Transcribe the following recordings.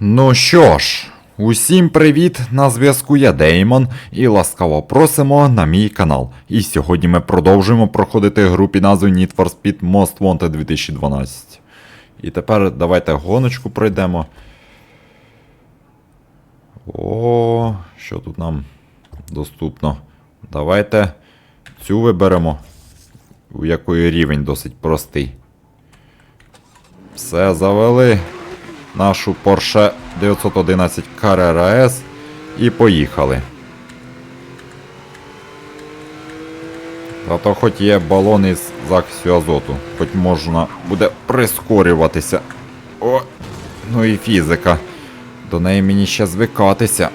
Ну що ж, усім привіт! На зв'язку я Деймон і ласкаво просимо на мій канал. І сьогодні ми продовжуємо проходити гру під назвою Need for Speed Most Wanted 2012. І тепер давайте гоночку пройдемо. О, що тут нам доступно? Давайте цю виберемо, у якої рівень досить простий. Все, завели нашу Porsche 911 Carrera S і поїхали. Зато хоч є балон із захисту азоту, хоч можна буде прискорюватися. О, ну і фізика. До неї мені ще звикатися.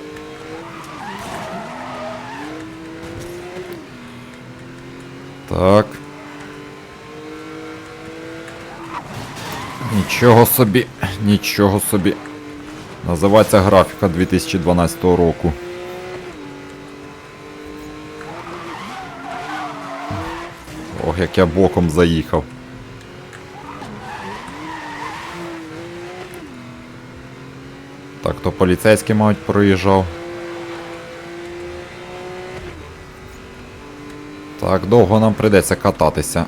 Так. Нічого собі, нічого собі. Називається графіка 2012 року. Ох, як я боком заїхав. Так, то поліцейський, мабуть, проїжджав. Так, довго нам прийдеться кататися.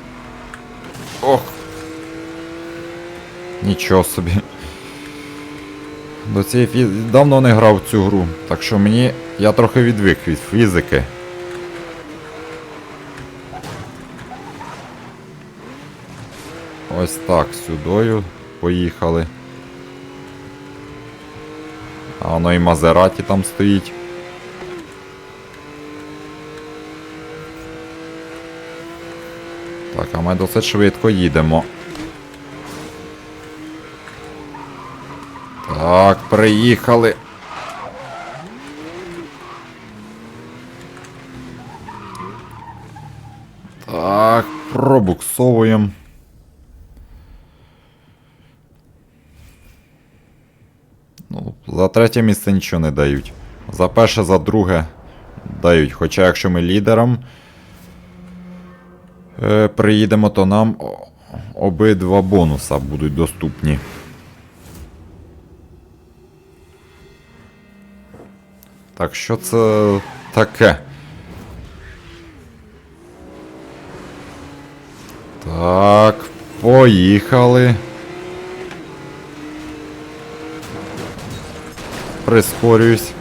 Нічого собі. До цієї фіз... давно не грав в цю гру, так що мені. Я трохи відвик від фізики. Ось так, сюдою поїхали. А воно і Мазераті там стоїть. Так, а ми досить швидко їдемо. Так, приїхали. Так, пробуксовуємо. Ну, за третє місце нічого не дають. За перше, за друге дають. Хоча якщо ми лідером е, приїдемо, то нам обидва бонуса будуть доступні. Так, що це таке? Так, поїхали. Прискорююсь.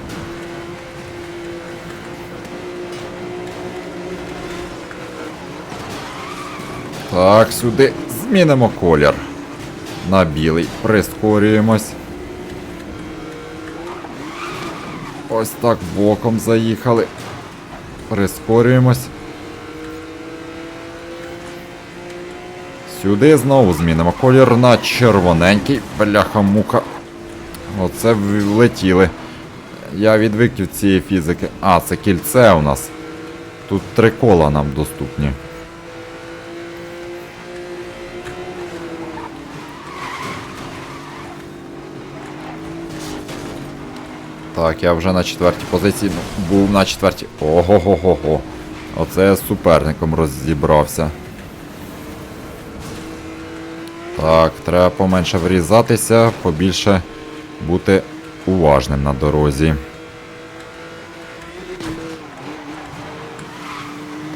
Так, сюди змінимо колір. На білий. Прискорюємось. Ось так боком заїхали. Прискорюємось. Сюди знову змінимо колір на червоненький. Бляха-мука. Оце влетіли. Я відвик від цієї фізики. А, це кільце у нас. Тут три кола нам доступні. Так, я вже на четвертій позиції ну, був на четвертій. Ого-го-го-го. Оце я з суперником розібрався. Так, треба поменше врізатися, побільше бути уважним на дорозі.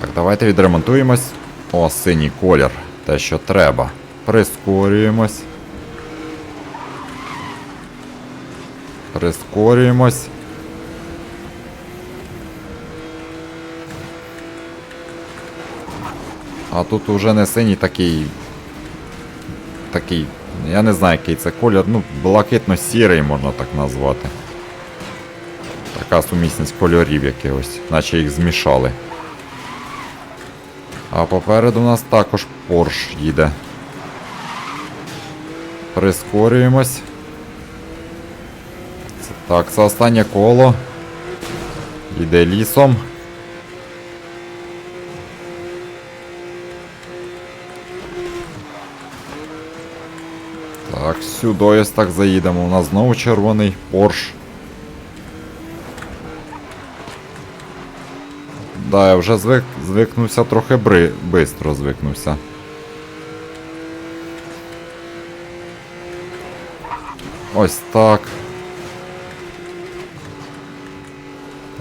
Так, давайте відремонтуємось. О, синій колір. Те, що треба. Прискорюємось. Прискорюємось. А тут уже не синій такий. Такий. Я не знаю, який це колір. Ну, блакитно-сірий можна так назвати. Така сумісність кольорів якихось, наче їх змішали. А попереду у нас також Порш їде. Прискорюємось. Так, це останнє коло. Йде лісом. Так, сюди так заїдемо. У нас знову червоний Порш. Да, я вже звик, звикнувся трохи бри, бистро звикнувся. Ось так.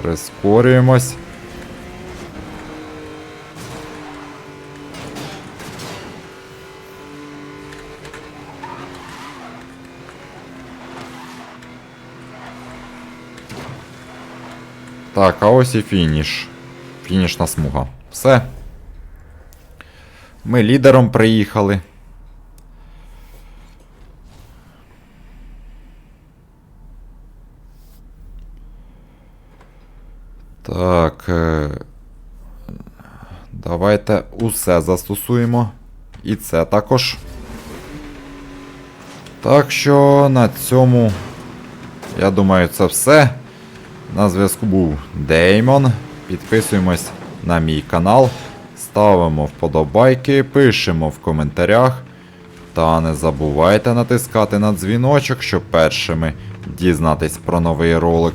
Прискорюємось. Так, а ось і фініш. Фінішна смуга. Все. Ми лідером приїхали. Так. е, Давайте усе застосуємо. І це також. Так що на цьому, я думаю, це все. На зв'язку був Деймон. Підписуємось на мій канал, ставимо вподобайки, пишемо в коментарях. Та не забувайте натискати на дзвіночок, щоб першими дізнатись про новий ролик.